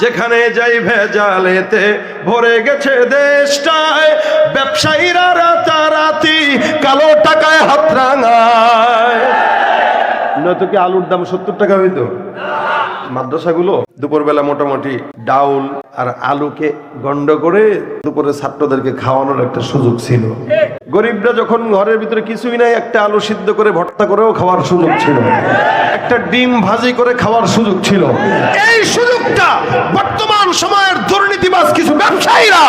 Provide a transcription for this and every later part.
যেখানে যাই ভেজালেতে ভরে গেছে দেশটায়, ব্যবসায়ীরা রাতারাতি কালো টাকায় হাত রাঙায়। নয়তো কি আলুর দাম সত্তর টাকা হইতো। মাদ্রাসাগুলো দুপুরবেলা মোটামুটি ডাউল আর আলুকে গন্ড করে দুপুরে ছাত্রদেরকে খাওয়ানোর একটা সুযোগ ছিল। গরিবরা যখন ঘরের ভিতরে কিছুই নাই, একটা আলু সিদ্ধ করে ভর্তা করেও খাওয়ার সুযোগ ছিল। একটা ডিম ভাজি করে খাওয়ার সুযোগ ছিল। এই সুযোগটা বর্তমান সময়ের দুর্নীতিবাজ কিছু ব্যবসায়ীরা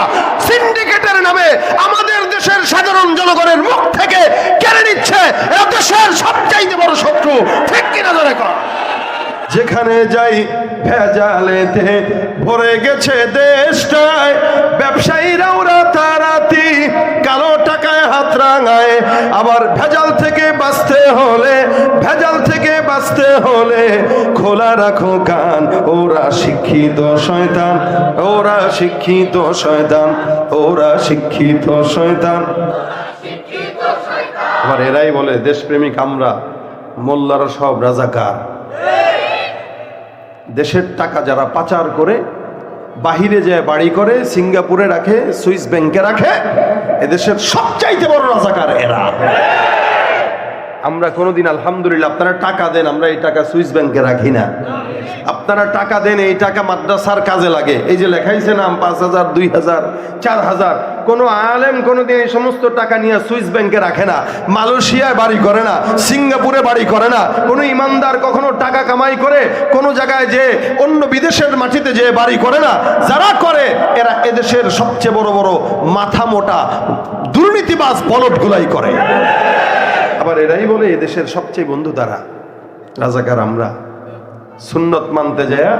সিন্ডিকেটের নামে আমাদের দেশের সাধারণ জনগণের মুখ থেকে কেড়ে নিচ্ছে। এরা দেশের সবচাইতে বড় শত্রু। ঠিক কিনা ধরে কর। যেখানে যাই ভেজালেতে ভরে গেছে দেশটায়। ব্যবসায়ীরাও রাতারাতি কালো টাকায় হাত রাঙায়। আবার ভেজাল থেকে বাঁচতে হলে, ভেজাল থেকে বাঁচতে হলে খোলা রাখো কান। ওরা শিক্ষিত শয়তান, ওরা শিক্ষিত শয়তান, ওরা শিক্ষিত শয়তান। আবার এরাই বলে, দেশপ্রেমিক আমরা, মোল্লারা সব রাজাকার। দেশের টাকা যারা পাচার করে, বাহিরে যায় বাড়ি করে, সিঙ্গাপুরে রাখে, সুইস ব্যাংকে রাখে, এদেশের সবচাইতে বড় রাজাকার এরা। আমরা কোনোদিন, আলহামদুলিল্লাহ, আপনারা টাকা দেন, আমরা এই টাকা সুইস ব্যাংকে রাখি না। আপনারা টাকা দেন, এই টাকা মাদ্রাসার কাজে লাগে। এই যে লেখাইছে নাম, পাঁচ হাজার, দুই হাজার, চার হাজার কোনো আলেম কোনোদিন এই সমস্ত টাকা নিয়ে সুইস ব্যাংকে রাখে না, মালয়েশিয়ায় বাড়ি করে না, সিঙ্গাপুরে বাড়ি করে না, কোনো ইমানদার কখনো টাকা কামাই করে কোনো জায়গায় যে অন্য বিদেশের মাটিতে যে বাড়ি করে না, যারা করে, এরা এদেশের সবচেয়ে বড় বড় মাথা মোটা দুর্নীতিবাজ বলটগুলাই করে। আবার এরাই বলে এদেশের সবচেয়ে বন্ধু তারা, রাজাকার আমরা। সুন্নত মানতে যায়,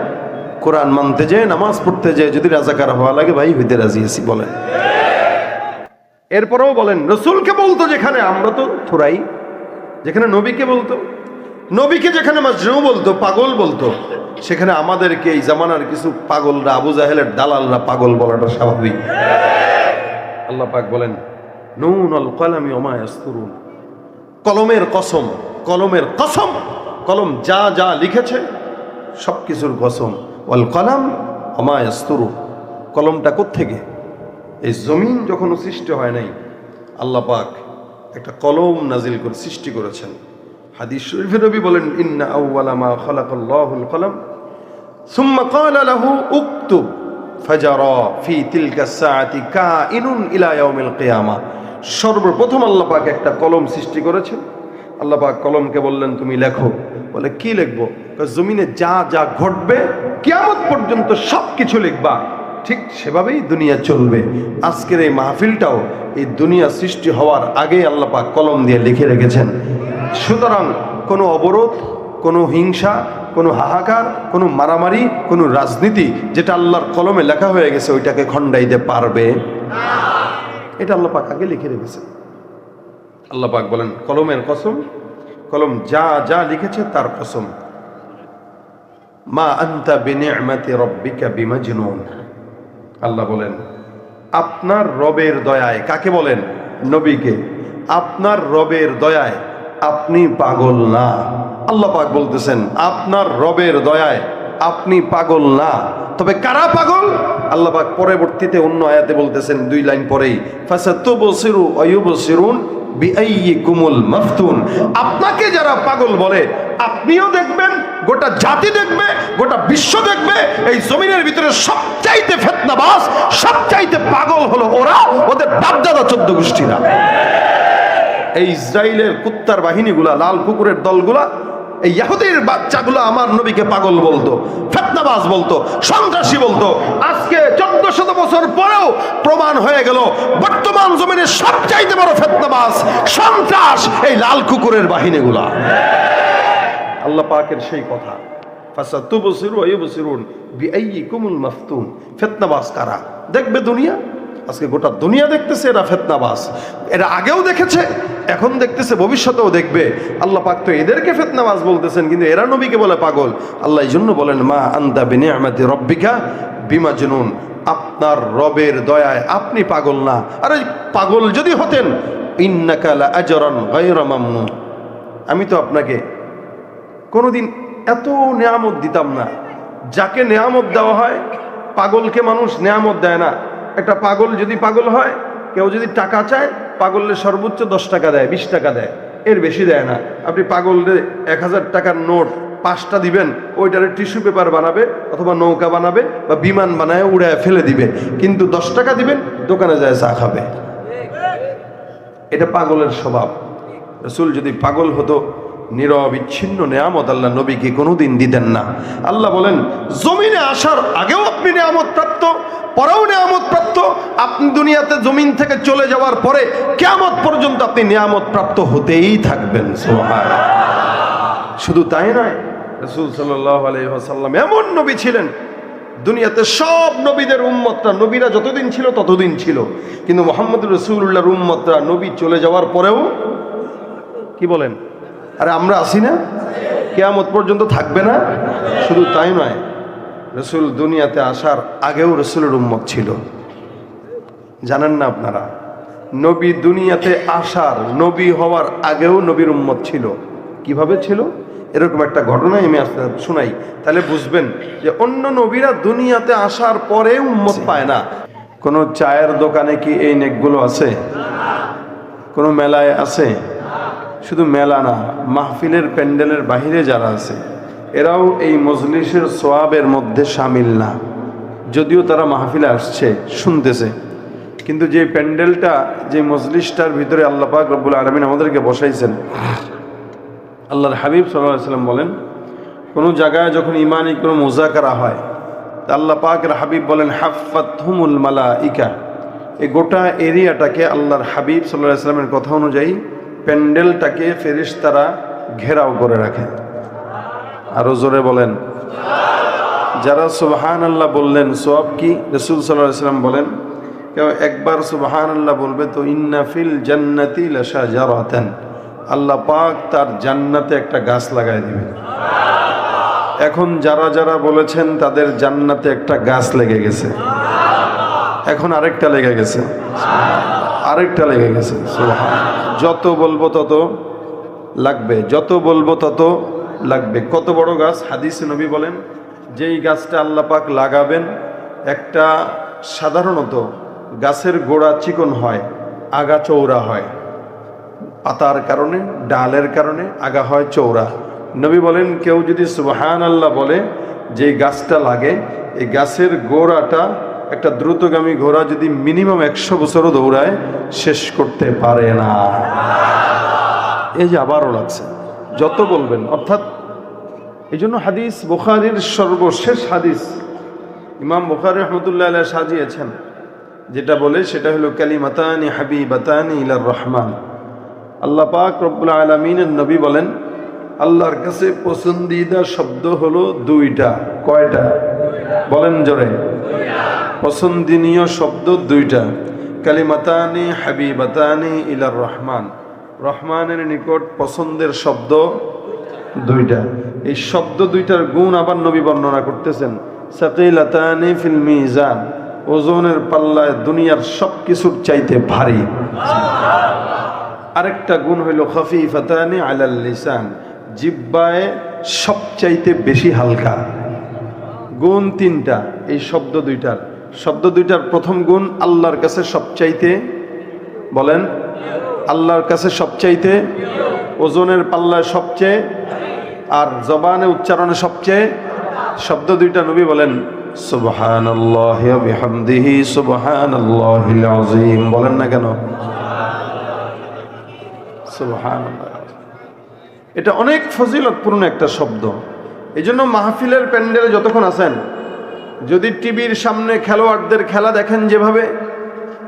কোরআন মানতে যায়, নামাজ পড়তে যায়, যদি রাজাকার হওয়া লাগে ভাই, হইতে রাজি আছি, বলেন। এরপরেও বলেন, রসুলকে বলতো যেখানে, আমরা তো থোড়াই যেখানে নবীকে বলতো। নবীকে যেখানে মাজনু বলতো, পাগল বলতো, সেখানে আমাদেরকে এই জামানার কিছু পাগলরা, আবু জাহেলের দালালরা পাগল বলাটা স্বাভাবিক। আল্লাহ পাক বলেন, নুন আল কলামি অমায়াস্তুরুন কলমের কসম কলমের কসম, কলম যা যা লিখেছে সব কিছুর কসম। ওয়াল কলাম অমায়াস্তুরু কলমটা কোত্থেকে? এই জমিন যখন সৃষ্টি হয় নাই, আল্লাহ পাক একটা কলম নাজিল করে সৃষ্টি করেছেন। হাদিস শরীফের নবী বলেন, ইন্না আউওয়ালা মা খালাকাল্লাহুল কলম। সুম্মা ক্বালা লাহু উকতুব ফাজারা ফি তিলকা সাআতি কাইনুন ইলা ইয়াউমিল কিয়ামা। সর্বপ্রথম আল্লাহ পাক একটা কলম সৃষ্টি করেছেন। আল্লাহ পাক কলমকে বললেন, তুমি লেখো। বলে, কি লিখব? জমিনে যা যা ঘটবে, কিয়ামত পর্যন্ত সব কিছু লিখবা। ঠিক সেভাবেই দুনিয়া চলবে। আজকের এই মাহফিলটাও এই দুনিয়া সৃষ্টি হওয়ার আগেই আল্লাহ পাক কলম দিয়ে লিখে রেখেছেন। সুতরাং কোনো অবরোধ, কোনো হিংসা, কোনো হাহাকার, কোনো মারামারি, কোনো রাজনীতি যেটা আল্লাহর কলমে লেখা হয়ে গেছে ওইটাকে খণ্ডাইতে পারবে। এটা আল্লাহ পাক আগে লিখে রেখেছে আল্লাহ পাক বলেন, কলমের কসম, কলম যা যা লিখেছে তার কসম। মা আন্তা বিনিআমাতি রব্বিকা বিমাজনুন। আল্লাহ বলেন, আপনার রবের দয়ায়, কাকে বলেন? নবীকে, আপনার রবের দয়ায় আপনি পাগল না। আল্লাহ পাক বলতেছেন, আপনার রবের দয়ায় আপনি পাগল না। তবে কারা পাগল? আল্লাহ পাক পরবর্তীতে অন্য আয়াতে বলতেছেন, দুই লাইন পরেই, ফাসাতুবসিরু আয়ুবসিরুন বিআইয়িকুমুল মাফতুন। আপনাকে যারা পাগল বলে, আপনিও দেখবেন গোটা জাতি দেখবে, গোটা বিশ্ব দেখবে, এই জমিনের ভিতরে সবচাইতে ফেতনাবাজ, সবচাইতে পাগল হলো ওরা, ওদের বাপদাদা চোদ্দ গোষ্ঠীরা। এই ইসরায়েলের কুত্তার বাহিনীগুলা, লাল কুকুরের দলগুলা, এই ইয়াহুদির বাচ্চাগুলো আমার নবীকে পাগল বলতো, ফেতনাবাজ বলতো, সন্ত্রাসী বলতো। আজকে চোদ্দ শত বছর পরেও প্রমাণ হয়ে গেল, বর্তমান জমিনে সবচাইতে বড় ফেতনাবাজ, সন্ত্রাস এই লাল কুকুরের বাহিনীগুলা। আল্লাহ পাকের সেই কথা। ফাসাতুবসিরু আইয়ুবসিরুন বিআইয়িকুমুল মাফতুন। ফিতনাবাজ কারা? দেখবে দুনিয়া? আজকে গোটা দুনিয়া দেখতেছে এরা ফেতনাবাজ। এরা আগেও দেখেছে, এখন দেখতেছে, ভবিষ্যতেও দেখবে। আল্লাহ পাক তো এদেরকে ফেতনাবাজ বলতেছেন, কিন্তু এরা নবীকে বলে পাগল। আল্লাহ এই জন্য বলেন, মা আন্দা বিনিয়ামাতি রব্বিকা বিমা জুনুন আপনার রবের দয়ায় আপনি পাগল না। আরে পাগল যদি হতেন ইন্নাকালা আজরান গায়রা মামনুন। আমি তো আপনাকে কোনোদিন এত নিয়ামত দিতাম না। যাকে নেয়ামত দেওয়া হয়, পাগলকে মানুষ নেয়ামত দেয় না। একটা পাগল যদি পাগল হয়, কেউ যদি টাকা চায়, পাগলের সর্বোচ্চ দশ টাকা দেয়, বিশ টাকা দেয়, এর বেশি দেয় না। আপনি পাগলদের এক হাজার টাকার নোট, পাঁচটা দিবেন, ওইটারে টিস্যু পেপার বানাবে, অথবা নৌকা বানাবে, বা বিমান বানায় উড়ায় ফেলে দিবে। কিন্তু দশ টাকা দিবেন, দোকানে যায় চা খাবে। এটা পাগলের স্বভাব। রসুল যদি পাগল হতো নিরবিচ্ছিন্ন নেয়ামত আল্লাহ নবীকে কোনোদিন দিতেন না। আল্লাহ বলেন, জমিনে আসার আগেও আপনি নেয়ামত প্রাপ্ত, পরেও নেয়ামত প্রাপ্ত। আপনি দুনিয়াতে জমিন থেকে চলে যাওয়ার পরে কেয়ামত পর্যন্ত আপনি নেয়ামত প্রাপ্ত হতেই থাকবেন। শুধু তাই নয়, রসুল আলহাসাল্লাম এমন নবী ছিলেন। দুনিয়াতে সব নবীদের উম্মতরা, নবীরা যতদিন ছিল ততদিন ছিল। কিন্তু মোহাম্মদ রসুল্লাহর উম্মতরা নবী চলে যাওয়ার পরেও কি বলেন? আরে আমরা আসি না? কেয়ামত পর্যন্ত থাকবে না? শুধু তাই নয়, রসুল দুনিয়াতে আসার আগেও রসুলের উম্মত ছিল। জানেন না আপনারা, নবী দুনিয়াতে আসার, নবী হওয়ার আগেও নবীর উম্মত ছিল। কীভাবে ছিল? এরকম একটা ঘটনাই আমি আসতে শোনাই। তাহলে বুঝবেন যে অন্য নবীরা দুনিয়াতে আসার পরে উম্মত পায় না। কোনো চায়ের দোকানে কি এই নেকগুলো আছে? কোনো মেলায় আছে? শুধু মেলা না, মাহফিলের প্যান্ডেলের বাহিরে যারা আছে, এরাও এই মজলিসের সোয়াবের মধ্যে সামিল না। যদিও তারা মাহফিলে আসছে, শুনতেছে। কিন্তু যে প্যান্ডেলটা, যে মজলিসটার ভিতরে আল্লাহ পাক রব্বুল আলমিন আমাদেরকে বসাইছেন, আল্লাহর হাবিব সাল্লাহ সাল্লাম বলেন, কোনো জায়গায় যখন ইমানি কোনো মোজাকারা হয়, তা আল্লাহ পাকের হাবিব বলেন হাফাত হুমুল মালা ইকা এই গোটা এরিয়াটাকে আল্লাহর হাবিব সাল্লাহ সাল্লামের কথা অনুযায়ী প্যান্ডেলটাকে ফেরিস তারা ঘেরাও করে রাখে। আরও জোরে বলেন। যারা সুবহান আল্লাহ বললেন সোয়াব কি? রসুল সাল্লাহ সাল্লাম বলেন, কেউ একবার সুবাহান আল্লাহ বলবে, তো ইন্নাফিল জান্নাতি লাশা জারাতেন আল্লাহ পাক তার জান্নাতে একটা গাছ লাগাই দিবে এখন যারা যারা বলেছেন, তাদের জান্নাতে একটা গাছ লেগে গেছে। এখন আরেকটা লেগে গেছে। আরেকটা লেগে গেছে সুবহান। যত বলব তত লাগবে, যত বলব তত লাগবে। কত বড় গাছ? হাদিস নবী বলেন, যেই গাছটা আল্লাহ পাক লাগাবেন, একটা সাধারণত গাছের গোড়া চিকন হয়, আগা চৌড়া হয়। পাতার কারণে, ডালের কারণে আগা হয় চৌড়া নবী বলেন, কেউ যদি সুবহান আল্লাহ বলে যে গাছটা লাগে, এই গাছের গোড়াটা একটা দ্রুতগামী ঘোড়া যদি মিনিমাম একশো বছরও দৌড়ায়, শেষ করতে পারে না। এই যে আবারও লাগছে। যত বলবেন, অর্থাৎ এই জন্য হাদিস বুখারির সর্বশেষ হাদিস ইমাম বুখারি রহমতুল্লাহ আল্লাহ সাজিয়েছেন, যেটা বলে সেটা হলো, কালিমাতানি হাবিবাতানি ইলার রহমান। আল্লাহ পাক রব্বুল আলমিনের নবী বলেন, আল্লাহর কাছে পছন্দিদা শব্দ হলো দুইটা। কয়টা? বলেন জোরে। পছন্দনীয় শব্দ দুইটা। কালিমাতানি হাবিবাতানি ইলার রহমান। রহমানের নিকট পছন্দের শব্দ দুইটা। এই শব্দ দুইটার গুণ আবার নবী বর্ণনা করতেছেন। সাকিলাতানি ফিল মিজান। ওজনের পাল্লায় দুনিয়ার সব কিছুর চাইতে ভারী। আরেকটা গুণ হইল খফিফাতানি আলাল লিসান। জিব্বায় সবচাইতে বেশি হালকা। গুণ তিনটা, এই শব্দ দুইটার। শব্দ দুইটার প্রথম গুণ আল্লাহর কাছে সবচাইতে, বলেন, আল্লাহর কাছে সবচাইতে ওজনের পাল্লায় সবচেয়ে আর জবানে উচ্চারণে সবচেয়ে, শব্দ দুইটা নবী বলেন বলেন না কেন? এটা অনেক ফজিলতপূর্ণ একটা শব্দ। এই জন্য মাহফিলের প্যান্ডেলে যতক্ষণ আছেন যদি টিভির সামনে খেলোয়াড়দের খেলা দেখেন যেভাবে,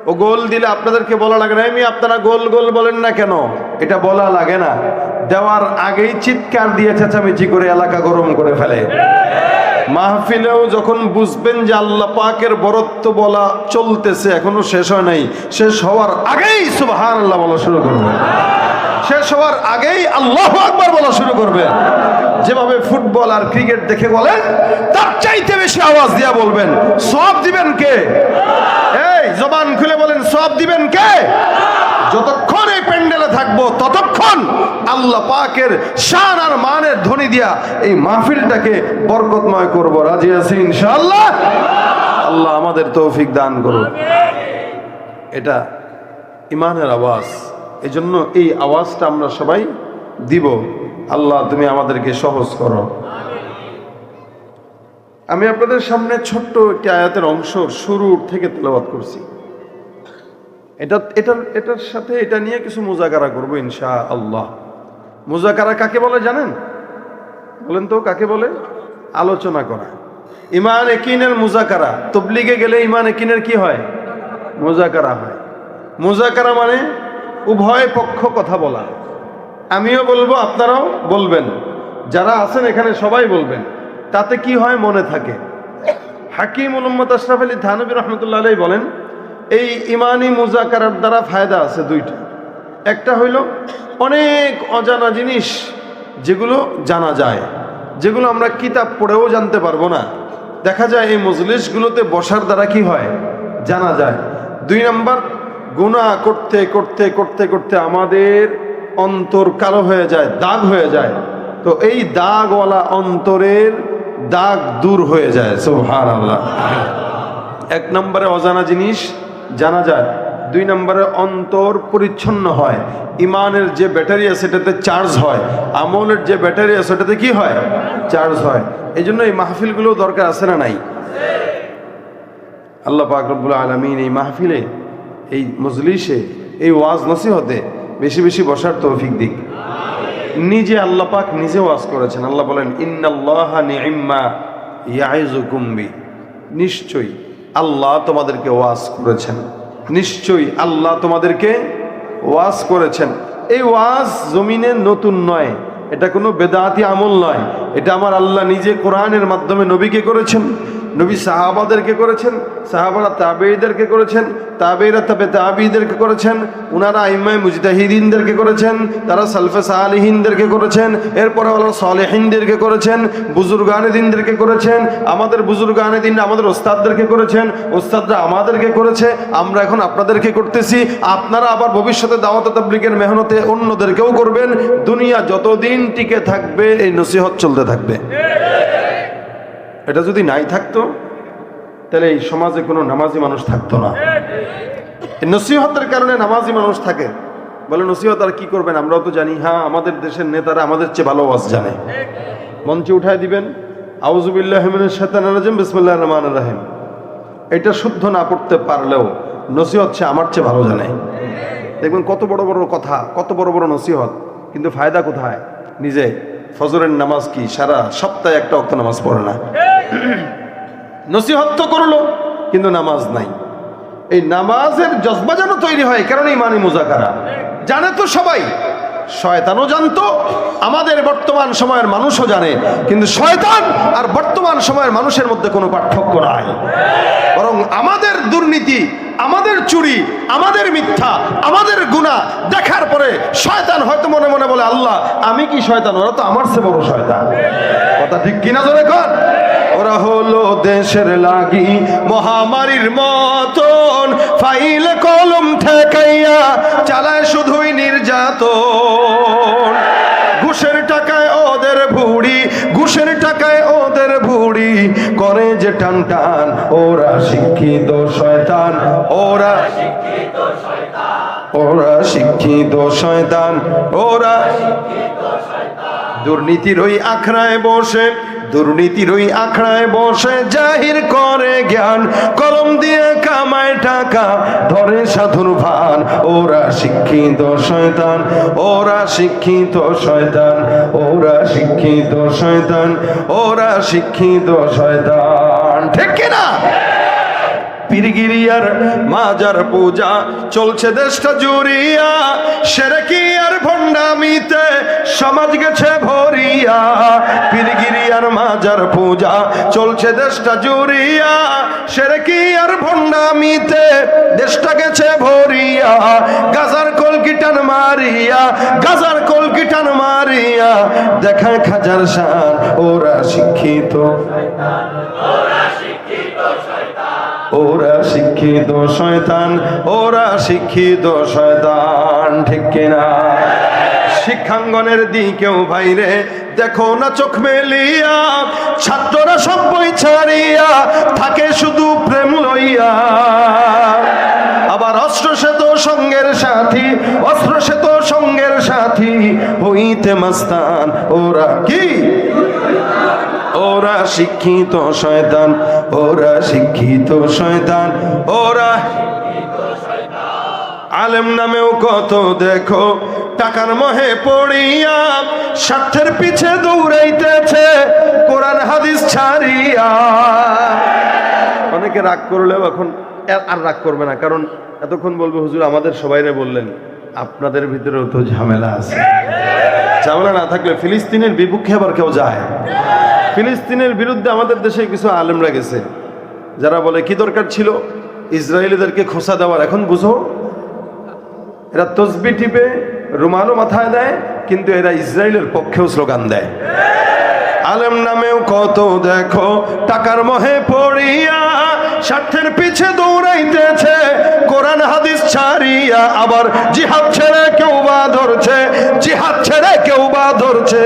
ও গোল দিলে আপনাদেরকে বলা লাগে না আমি আপনারা গোল গোল বলেন না কেন? এটা বলা লাগে না। দেওয়ার আগেই চিৎকার দিয়ে চেঁচামেচি করে এলাকা গরম করে ফেলে। মাহফিলেও যখন বুঝবেন যে আল্লাহ পাকের বরত্ব বলা চলতেছে, এখনও শেষ হয় নাই। শেষ হওয়ার আগেই সুবহান আল্লাহ বলা শুরু করবে শেষ হওয়ার আগেই আল্লাহ আকবার বলা শুরু করবে। যেভাবে ফুটবল আর ক্রিকেট দেখে বলেন, তার চাইতে বেশি আওয়াজ দিয়া বলবেন সব দিবেন কে? এই, জবান খুলে বলেন সব দিবেন কে? যতক্ষণ এই প্যান্ডেলে থাকব, ততক্ষণ আল্লাহ পাকের শান আর মানের ধ্বনি দিয়া এই মাহফিলটাকে বরকতময় করব। রাজি আছি ইনশাআল্লাহ? আল্লাহ আমাদের তৌফিক দান করুন এটা ইমানের আওয়াজ। এই জন্য এই আওয়াজটা আমরা সবাই দিব। আল্লাহ, তুমি আমাদেরকে সহজ করো। আমি আপনাদের সামনে ছোট্ট একটি আয়াতের অংশ শুরুর থেকে তেলাওয়াত করছি। এটা এটার এটার সাথে এটা নিয়ে কিছু মোজাকারা করব ইনশা আল্লাহ মোজাকারা কাকে বলে জানেন? বলেন তো, কাকে বলে? আলোচনা করা। ইমান একিনের মোজাকারা। তবলিগে গেলে ইমান একিনের কি হয়? মোজাকারা হয়। মোজাকারা মানে উভয় পক্ষ কথা বলা। আমিও বলব, আপনারাও বলবেন। যারা আছেন এখানে সবাই বলবেন। তাতে কি হয় মনে থাকে। হাকিম উলম্মদ আশরাফ আলী থানবী রহমতুল্লাহ আলাই বলেন, এই ইমানি মুজাকারার দ্বারা ফায়দা আছে দুইটা। একটা হইল, অনেক অজানা জিনিস যেগুলো জানা যায়, যেগুলো আমরা কিতাব পড়েও জানতে পারব না। দেখা যায় এই মজলিসগুলোতে বসার দ্বারা কি হয়? জানা যায়। দুই নম্বর গুণা করতে করতে করতে করতে আমাদের অন্তর কালো হয়ে যায়, দাগ হয়ে যায়। তো এই দাগওয়ালা অন্তরের দাগ দূর হয়ে যায় সোহান আল্লাহ এক নম্বরে অজানা জিনিস, জানা যায়। দুই নম্বরে অন্তর পরিচ্ছন্ন হয়। ইমানের যে ব্যাটারি আছে, সেটাতে চার্জ হয়। আমলের যে ব্যাটারি আছে, সেটাতে কি হয়? চার্জ হয়। এই জন্য এই মাহফিলগুলো দরকার আছে না নাই? আল্লাহ পাক আলমিন এই মাহফিলে এই মজলিসে এই ওয়াজ নসিহতে বেশি বেশি বসার তৌফিক দিক। নিজে আল্লাহ পাক নিজে ওয়াজ করেছেন। আল্লাহ বলেন, ইন্নাল্লাহ নিম্মা ইয়াইজুকুম বি। নিশ্চয়ই আল্লাহ তোমাদেরকে ওয়াজ করেছেন। নিশ্চয়ই আল্লাহ তোমাদেরকে ওয়াজ করেছেন। এই ওয়াজ জমিনে নতুন নয়। এটা কোনো বেদাতি আমল নয়। এটা আমার আল্লাহ নিজে কোরআনের মাধ্যমে নবীকে করেছেন। নবী সাহাবাদেরকে করেছেন, সাহাবারা তাবেইদেরকে করেছেন তাবেইরা তাবে তাবিদেরকে করেছেন, উনারা আইমায় মুজতাহিদিনদেরকে করেছেন, তারা সালফে সালিহিনদেরকে করেছেন, এরপরে আল্লাহ সালেহিনদেরকে করেছেন বুজুর্গানে দিনদেরকে করেছেন, আমাদের বুজুর্গানে দিন আমাদের ওস্তাদদেরকে করেছেন, ওস্তাদরা আমাদেরকে করেছে, আমরা এখন আপনাদেরকে করতেছি, আপনারা আবার ভবিষ্যতে দাওয়াত তাবলিগের মেহনতে অন্যদেরকেও করবেন, দুনিয়া যতদিন টিকে থাকবে, এই নসিহত চলতে থাকবে। এটা যদি নাই থাকতো, তাহলে এই সমাজে কোনো নামাজি মানুষ থাকতো না। নসিহতের কারণে নামাজি মানুষ থাকে। বলে নসিহত আর কি করবেন? আমরাও তো জানি হ্যাঁ আমাদের দেশের নেতারা আমাদের চেয়ে ভালো ওয়াজ জানে। মঞ্চে উঠায় দিবেন আউজুবিল্লাহ শাতানারাজিম বিসমুল্লাহ রহমান রাহিম। এটা শুদ্ধ না পড়তে পারলেও নসিহত সে আমার চেয়ে ভালো জানে। দেখবেন কত বড় বড় কথা, কত বড় বড় নসিহত, কিন্তু ফায়দা কোথায়? নিজে ফজরের নামাজ কি সারা সপ্তাহে একটা অক্ত নামাজ পড়ে না। নসিহত তো করল, কিন্তু নামাজ নাই। এই নামাজের জজবা যেন তৈরি হয়, কারণ ইমানি মুজাকারা। জানে তো সবাই, শয়তানও জানতো, আমাদের বর্তমান সময়ের মানুষও জানে, কিন্তু শয়তান আর বর্তমান সময়ের মানুষের মধ্যে কোনো পার্থক্য নাই। বরং আমাদের দুর্নীতি, আমাদের চুরি, আমাদের মিথ্যা, আমাদের গুণা দেখার পরে শয়তান হয়তো মনে মনে বলে, আল্লাহ, আমি কি শয়তান? ওরা তো আমার সে বড় শয়তান। কথা ঠিক কিনা জোরে কর ওরা হলো দেশের লাগি। মহামারীর মতন ফাইল কলম ঠেকাইয়া চালায় শুধুই নির্যাতন। ঘুষের টাকায় ওদের ভুড়ি, ঘুষের টাকায় ওদের ভুড়ি। করে যে টান টান, ওরা শিক্ষিত শয়তান। ওরা ওরা শিক্ষিত শয়তান। ওরা দুর্নীতির ওই আখড়ায় বসে। দুর্নীতির ওই আখড়ায় বসে, জাহির করে জ্ঞান, কলম দিয়ে কামায় টাকা, ধরে সাধুর ভান। ওরা শিক্ষিত শয়তান, ওরা শিক্ষিত শয়তান, ওরা শিক্ষিত শয়তান, ওরা শিক্ষিত শয়তান। ঠিক কিনা পীরগিরিয়ার মাজার পূজা চলছে দেশটা জুড়িয়া সেরেকি আর ভণ্ডামিতে সমাজ গেছে ভরিয়া। পীরগিরিয়ার মাজার পূজা। চলছে দেশটা জুড়িয়া। সেরেকি আর ভণ্ডামিতে? দেশটা গেছে ভরিয়া। গাজার কলকিটান মারিয়া? গাজার কলকিটান মারিয়া? দেখায় খাজার শান, ওরা শিক্ষিত। ওরা শিক্ষিত শয়তান, ওরা শিক্ষিত শয়তান, ঠিক কিনা? শিক্ষাঙ্গনের দিকেও ভাইরে দেখো না চোখ মেলিয়া, ছাত্ররা সব বই ছাড়িয়া থাকে শুধু প্রেম লইয়া। আবার অস্ত্র শ্বেত সঙ্গের সাথী অস্ত্র শ্বেত সঙ্গের সাথী হইতে মাস্তান। ওরা কি? ওরা শিক্ষিত শয়তান, ওরা শিক্ষিত শয়তান, ওরা আলেম নামেও কত দেখো টাকার মহে পড়িয়া স্বার্থের পিছে দৌড়াইতেছে, কোরআন হাদিস ছাড়িয়া। অনেকে রাগ করলেও এখন আর- রাগ করবে না, কারণ এতক্ষণ বলব, হুজুর, আমাদের সবাইরে বললেন, আপনাদের ভিতরেও তো ঝামেলা আছে। ঝামেলা না থাকলে ফিলিস্তিনের বিপক্ষে আবার কেউ যায়? ফিলিস্তিনের বিরুদ্ধে আমাদের দেশে কিছু আলেমরা গেছে, যারা বলে, কি দরকার ছিল? ইসরায়েলিদেরকে খোসা দেওয়ার, এখন বুঝো। এরা তসবি টিপে রুমালও মাথায় দেয়, কিন্তু এরা ইসরায়েলের পক্ষেও স্লোগান দেয়। আলেম নামেও কত দেখো, টাকার মহে পড়িয়া, স্বার্থের পিছে দৌড়াইতেছে, কোরআন হাদিস ছাড়িয়া আবার জিহাদ ছেড়ে কেউ বা ধরছে, জিহাদ ছেড়ে কেউ বা ধরছে।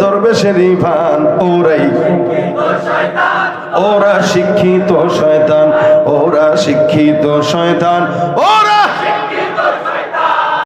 দরবেশের ইভান ওরাই ওরা শিক্ষিত শয়তান, ওরা শিক্ষিত শয়তান ও